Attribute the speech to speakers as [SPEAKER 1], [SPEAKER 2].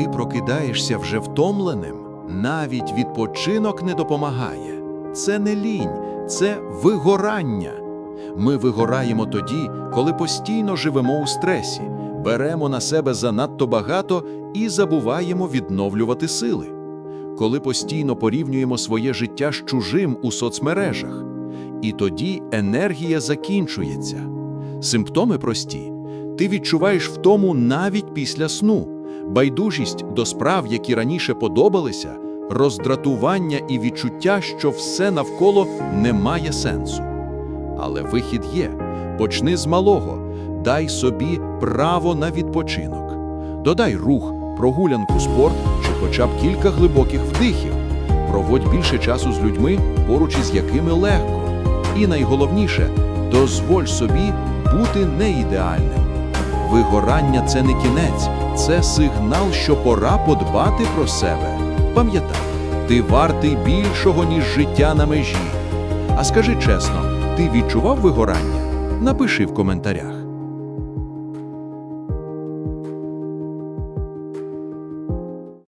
[SPEAKER 1] ти прокидаєшся вже втомленим, навіть відпочинок не допомагає. Це не лінь, це вигорання. Ми вигораємо тоді, коли постійно живемо у стресі, беремо на себе занадто багато і забуваємо відновлювати сили. Коли постійно порівнюємо своє життя з чужим у соцмережах. І тоді енергія закінчується. Симптоми прості. Ти відчуваєш втому навіть після сну, байдужість до справ, які раніше подобалися, роздратування і відчуття, що все навколо не має сенсу. Але вихід є. Почни з малого, дай собі право на відпочинок. Додай рух, прогулянку, спорт чи хоча б кілька глибоких вдихів. Проводь більше часу з людьми, поруч із якими легко. І найголовніше, дозволь собі бути неідеальним. Вигорання це не кінець, це сигнал, що пора подбати про себе. Пам'ятай, ти вартий більшого, ніж життя на межі. А скажи чесно, ти відчував вигорання? Напиши в коментарях.